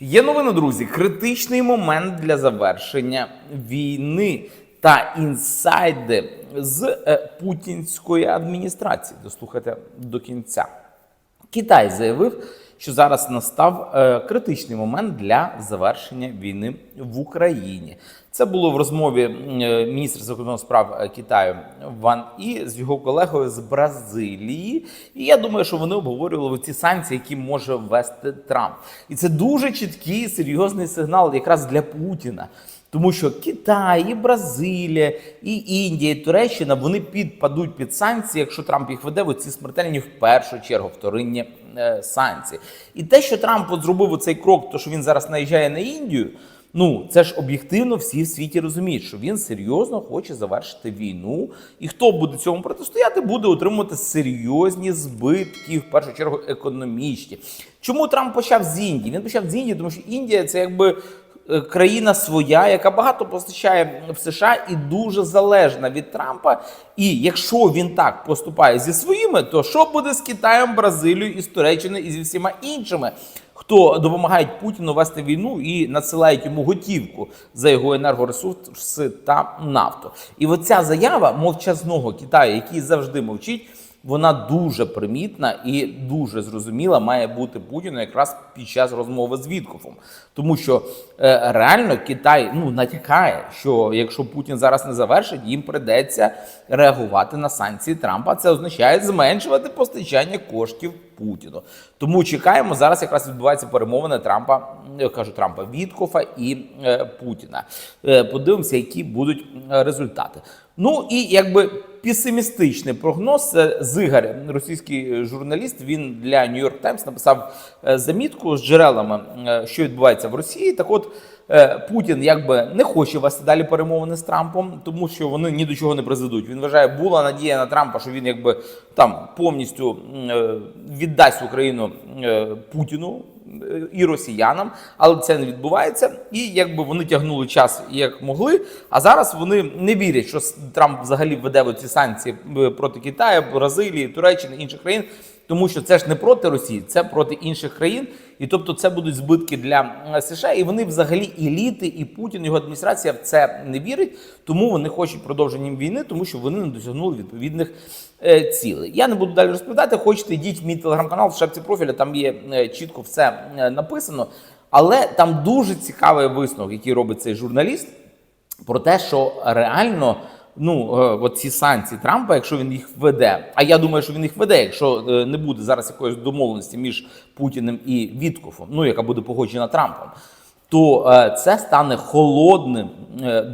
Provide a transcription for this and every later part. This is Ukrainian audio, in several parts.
Є новина, друзі. Критичний момент для завершення війни та інсайди з е, путінської адміністрації. Дослухайте до кінця. Китай заявив, що зараз настав е, критичний момент для завершення війни в Україні. Це було в розмові е, міністра закордонних справ е, Китаю Ван І з його колегою з Бразилії. І я думаю, що вони обговорювали ці санкції, які може ввести Трамп. І це дуже чіткий серйозний сигнал якраз для Путіна. Тому що Китай, і Бразилія, і Індія, і Туреччина вони підпадуть під санкції, якщо Трамп їх веде в ці смертельні в першу чергу вторинні е, санкції. І те, що Трамп от зробив цей крок, то що він зараз наїжджає на Індію. Ну, це ж об'єктивно всі в світі розуміють, що він серйозно хоче завершити війну, і хто буде цьому протистояти, буде отримувати серйозні збитки, в першу чергу економічні. Чому Трамп почав з Індії? Він почав з Індії, тому що Індія це якби країна своя, яка багато постачає в США і дуже залежна від Трампа. І якщо він так поступає зі своїми, то що буде з Китаєм, Бразилією, і з Туреччиною і зі всіма іншими? Хто допомагають Путіну вести війну і надсилають йому готівку за його енергоресурси та нафту? І оця заява мовчазного Китаю, який завжди мовчить, вона дуже примітна і дуже зрозуміла має бути Путіну якраз під час розмови з Віткофом. Тому що е, реально Китай ну натякає, що якщо Путін зараз не завершить, їм придеться реагувати на санкції Трампа. Це означає зменшувати постачання коштів Путіну. Тому чекаємо зараз. Якраз відбуваються перемовини Трампа, я кажу Трампа Віткофа і е, Путіна. Е, подивимося, які будуть е, результати. Ну і якби песимістичний прогноз. Це Зигар, російський журналіст. Він для New York Times написав е, замітку з джерелами, е, що відбувається в Росії. Так, от Путін якби не хоче вести далі перемовини з Трампом, тому що вони ні до чого не призведуть. Він вважає, була надія на Трампа, що він якби там повністю е, віддасть Україну е, Путіну е, і росіянам, але це не відбувається. І якби вони тягнули час як могли. А зараз вони не вірять, що Трамп взагалі введе ці санкції е, проти Китаю, Бразилії, Туреччини інших країн. Тому що це ж не проти Росії, це проти інших країн, і тобто це будуть збитки для США. І вони взагалі еліти, і Путін, його адміністрація в це не вірить. Тому вони хочуть продовження війни, тому що вони не досягнули відповідних е, цілей. Я не буду далі розповідати. Хочете, йдіть в мій телеграм-канал в шапці профіля, там є е, чітко все е, написано. Але там дуже цікавий висновок, який робить цей журналіст, про те, що реально. Ну, е, от ці санкції Трампа, якщо він їх введе, а я думаю, що він їх веде, якщо е, не буде зараз якоїсь домовленості між Путіним і Віткофом, ну яка буде погоджена Трампом, то е, це стане холодним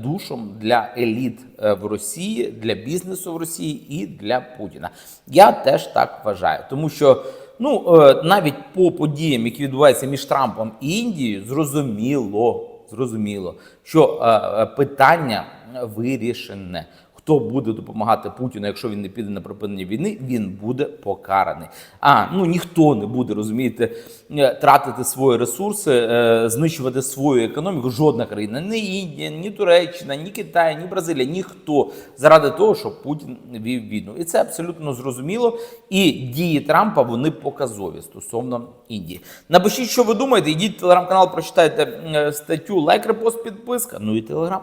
душом для еліт в Росії, для бізнесу в Росії і для Путіна. Я теж так вважаю, тому що ну навіть по подіям, які відбуваються між Трампом і Індією, зрозуміло, зрозуміло, що питання вирішене. Хто буде допомагати Путіну, якщо він не піде на припинення війни, він буде покараний. А ну ніхто не буде розумієте, е, тратити свої ресурси, е, знищувати свою економіку. Жодна країна, ні Індія, ні Туреччина, ні Китай, ні Бразилія, ніхто заради того, щоб Путін вів війну. І це абсолютно зрозуміло. І дії Трампа вони показові стосовно Індії. Напишіть, що ви думаєте. Йдіть телеграм-канал, прочитайте е, статтю, лайк, репост, підписка. Ну і телеграм.